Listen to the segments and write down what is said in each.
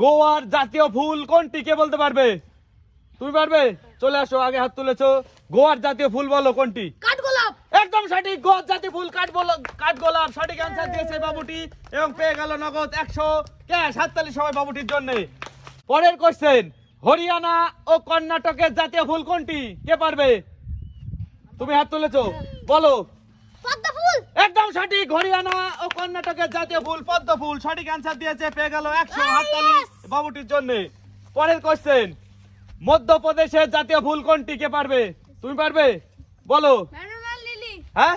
গোয়ার জাতীয় ফুল কোনটি? কে বলতে পারবে? তুমি পারবে? চলে আসো আগে হাত তুলেছো। গোয়ার জাতীয় ফুল বলো কোনটি? কাঠগোলাপ। একদম সঠিক গোয়ার জাতীয় ফুল কাঠ বলো কাঠ গোলাপ সঠিক অ্যান্সার দিয়েছে বাবুটি এবং পেয়ে গেল নগদ একশো ক্যাশ হাততালি সবাই বাবুটির জন্য। পরের কোশ্চেন হরিয়ানা ও কর্ণাটকের জাতীয় ফুল কোনটি? কে পারবে? তুমি হাত তুলেছো। বলো। পদ্ম একদম সঠিক হরিয়ানা ও কর্ণাটকের জাতীয় ফুল পদ্ম ফুল সঠিক অ্যান্সার দিয়েছে পেয়ে গেল একশো Ah, হাততালি বাবুটির জন্য। পরের কোশ্চেন মধ্যপ্রদেশের জাতীয় ফুল কোনটি? কে পারবে? তুমি পারবে? বলো। হ্যাঁ?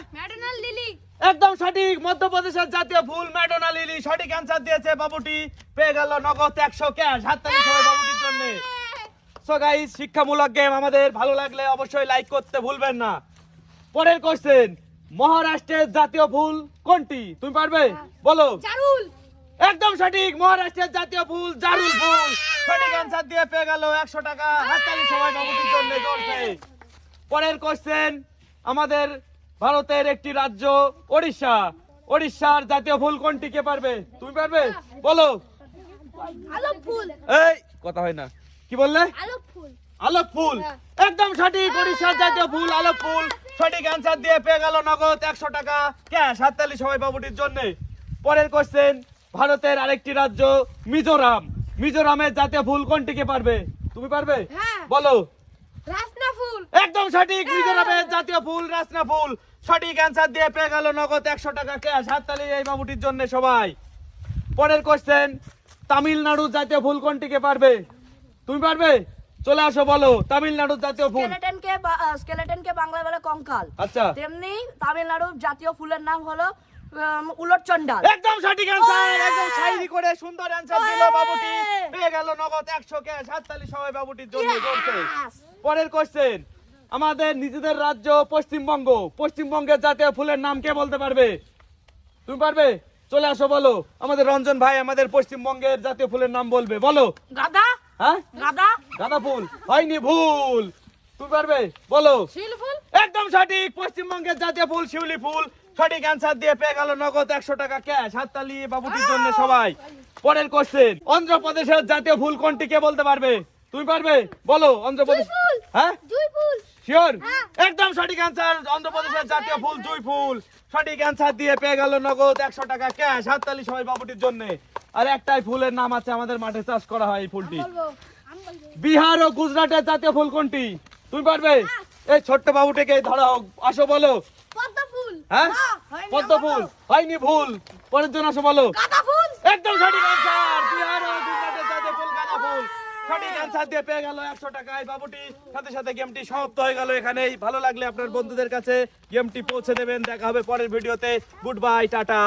একদম সঠিক মধ্যপ্রদেশের জাতীয় ফুল ম্যাডোনা লিলি সঠিক অ্যান্সার দিয়েছে বাবুটি। পেয়ে গেল নগদ একশো ক্যাশ হাততালি সবাই বাবুটির জন্য। সো গাইস শিক্ষামূলক গেম আমাদের ভালো লাগলে অবশ্যই লাইক করতে ভুলবেন না। পরের কোশ্চেন মহারাষ্ট্রের জাতীয় ফুল কোনটি? তুমি পারবে? বলো। একদম সঠিক। মহারাষ্ট্রের জাতীয় ফুল জারুল ফুল। সঠিক অ্যান্সার দিয়ে পেয়ে গেল একশো টাকা। হাততালি সবাই বাবুটির জন্য চলছে পরের কোশ্চেন আমাদের ভারতের একটি রাজ্য ওড়িশা। ওড়িশার জাতীয় ফুল কোনটি? কে পারবে? তুমি পারবে? বলো। এই কথা হয় না। কি বললে? ফুল। আলোক ফুল। একদম সঠিক উড়িষ্যার জাতীয় ফুল আলোক ফুল। সঠিক অ্যান্সার দিয়ে পেয়ে গেল নগদ একশো টাকা। ক্যাশ হাততালি সবাই বাবুটির জন্য। পরের কোশ্চেন ভারতের আরেকটি রাজ্য মিজোরাম। মিজোরামের জাতীয় ফুল কোনটিকে পারবে? তুমি পারবে? হ্যাঁ। বলো। একদম সঠিক মিজোরামের জাতীয় ফুল রাসনা ফুল। সঠিক অ্যান্সার দিয়ে পেয়ে গেল নগদ একশো টাকা ক্যাশ হাততালি এই বাবুটির জন্য সবাই। পরের কোশ্চেন তামিলনাড়ুর জাতীয় ফুল কোনটিকে পারবে? তুমি পারবে? চলে আসো বলো। তামিলনাড়ুর জাতীয় ফুল। স্কেলেটনকে স্কেলেটনকে বাংলায় বলে কঙ্কাল। আচ্ছা। তেমনি তামিলনাড়ুর জাতীয় ফুলের নাম হলো উলট চন্ডাল একদম সঠিক অ্যান্সার ওয়ে! একদম শাইরি করে সুন্দর অ্যান্সার দিল বাবুটি। পেয়ে গেল নগদ 100 ক্যাশ হাততালি সবাই বাবুটির জন্য Yes! পরের কোশ্চেন আমাদের নিজেদের রাজ্য পশ্চিমবঙ্গ। পশ্চিমবঙ্গের জাতীয় ফুলের নাম কে বলতে পারবে? তুমি পারবে? চলে আসো বলো। আমাদের রঞ্জন ভাই আমাদের পশ্চিমবঙ্গের জাতীয় ফুলের নাম বলবে। বলো। গাদা? হ্যাঁ? গাদা? গাঁদা ফুল। হয়নি ভুল। তুমি পারবে? বলো। ফুল? একদম সঠিক। পশ্চিমবঙ্গের জাতীয় ফুল শিউলি ফুল। সঠিক অ্যান্সার দিয়ে পেয়ে গেল নগদ একশো টাকা ক্যাশ হাততালি বাবুটির জন্য সবাই। পরের কোশ্চেন অন্ধ্রপ্রদেশের জাতীয় ফুল কোনটি কে বলতে পারবে? তুমি পারবে? বলো অন্ধ্রপ্রদেশ হ্যাঁ? জুই ফুল শিওর হ্যাঁ। একদম সঠিক অ্যান্সার অন্ধ্রপ্রদেশের জাতীয় ফুল জুই ফুল সঠিক অ্যান্সার দিয়ে পেয়ে গেল নগদ একশো টাকা ক্যাশ হাততালি সবাই বাবুটির জন্য। আর একটাই ফুলের নাম আছে আমাদের মাঠে চাষ করা হয় এই ফুলটি। বিহার ও গুজরাটের জাতীয় ফুল কোনটি? তুমি পারবে? এই ছোট্ট বাবুটিকে ধরা হোক আসো বলো। পদ্ম ফুল। হ্যাঁ? পদ্ম ফুল। হয়নি ভুল পরের জন্য আসো বলো। একদম সঠিক অ্যান্সার বিহার ও গুজরাটের জাতীয় ফুল গাঁদা ফুল সঠিক অ্যান্সার দিয়ে পেয়ে গেল একশো টাকায় সাথে সাথে হয়ে ভালো লাগলে আপনার বন্ধুদের কাছে গেমটি পৌঁছে দেবেন। দেখা হবে পরের ভিডিওতে। Good bye tata.